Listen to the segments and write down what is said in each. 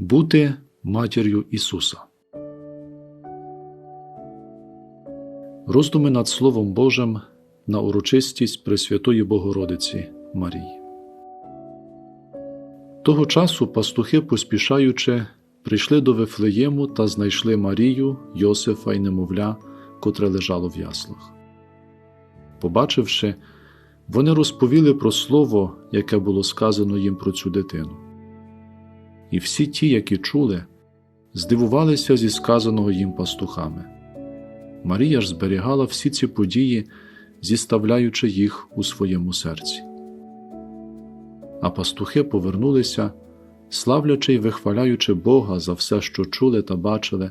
Бути матір'ю Ісуса. Роздуми над Словом Божим на урочистість Пресвятої Богородиці Марії. Того часу пастухи, поспішаючи, прийшли до Вифлеєму та знайшли Марію, Йосифа й немовля, котре лежало в яслах. Побачивши, вони розповіли про слово, яке було сказано їм про цю дитину. І всі ті, які чули, здивувалися зі сказаного їм пастухами. Марія ж зберігала всі ці події, зіставляючи їх у своєму серці. А пастухи повернулися, славлячи й вихваляючи Бога за все, що чули та бачили,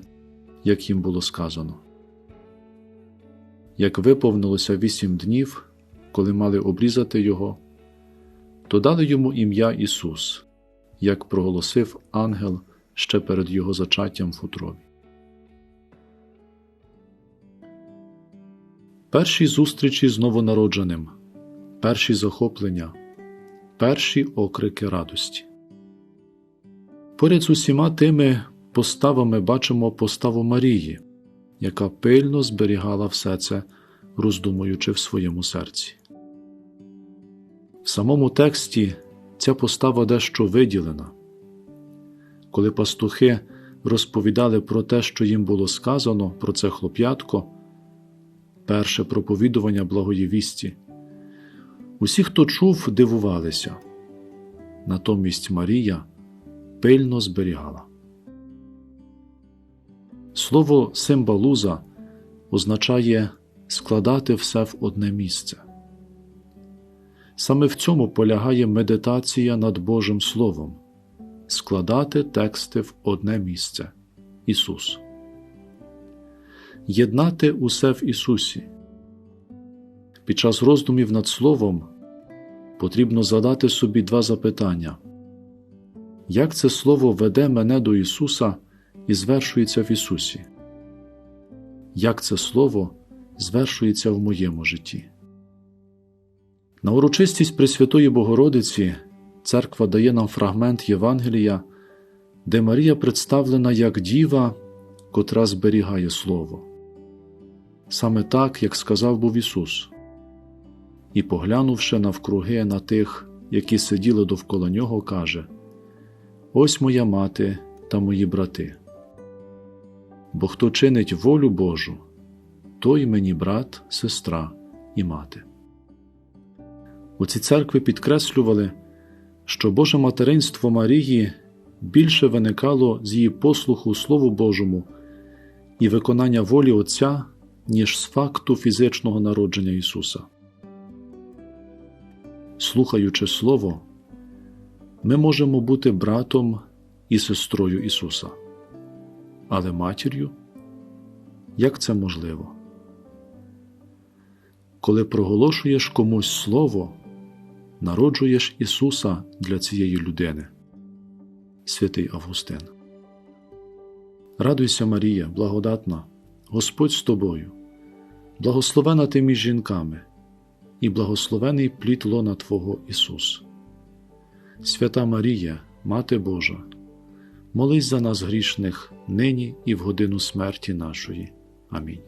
як їм було сказано. Як виповнилося вісім днів, коли мали обрізати його, то дали йому ім'я Ісус, як проголосив ангел ще перед його зачаттям в утробі. Перші зустрічі з новонародженим, перші захоплення, перші окрики радості. Поряд з усіма тими поставами бачимо поставу Марії, яка пильно зберігала все це, роздумуючи в своєму серці. В самому тексті ця постава дещо виділена. Коли пастухи розповідали про те, що їм було сказано про це хлоп'ятко, перше проповідування благої вісті, усі, хто чув, дивувалися. Натомість Марія пильно зберігала. Слово симбалуза означає складати все в одне місце. Саме в цьому полягає медитація над Божим Словом складати тексти в одне місце Ісус. Єднати усе в Ісусі. Під час роздумів над Словом потрібно задати собі два запитання: Як це Слово веде мене до Ісуса і звершується в Ісусі? Як це Слово звершується в моєму житті? На урочистість Пресвятої Богородиці церква дає нам фрагмент Євангелія, де Марія представлена як діва, котра зберігає Слово. Саме так, як сказав був Ісус. І, поглянувши навкруги на тих, які сиділи довкола нього, каже: Ось моя мати та мої брати. Бо хто чинить волю Божу, той мені брат, сестра і мати. У цій церкві підкреслювали, що Боже материнство Марії більше виникало з її послуху Слову Божому і виконання волі Отця, ніж з факту фізичного народження Ісуса. Слухаючи Слово, ми можемо бути братом і сестрою Ісуса, але матір'ю як це можливо? Коли проголошуєш комусь Слово, народжуєш Ісуса для цієї людини. Святий Августин. Радуйся, Марія, благодатна, Господь з тобою, благословена ти між жінками, і благословений плід лона Твого Ісус. Свята Марія, Мати Божа, молись за нас грішних нині і в годину смерті нашої. Амінь.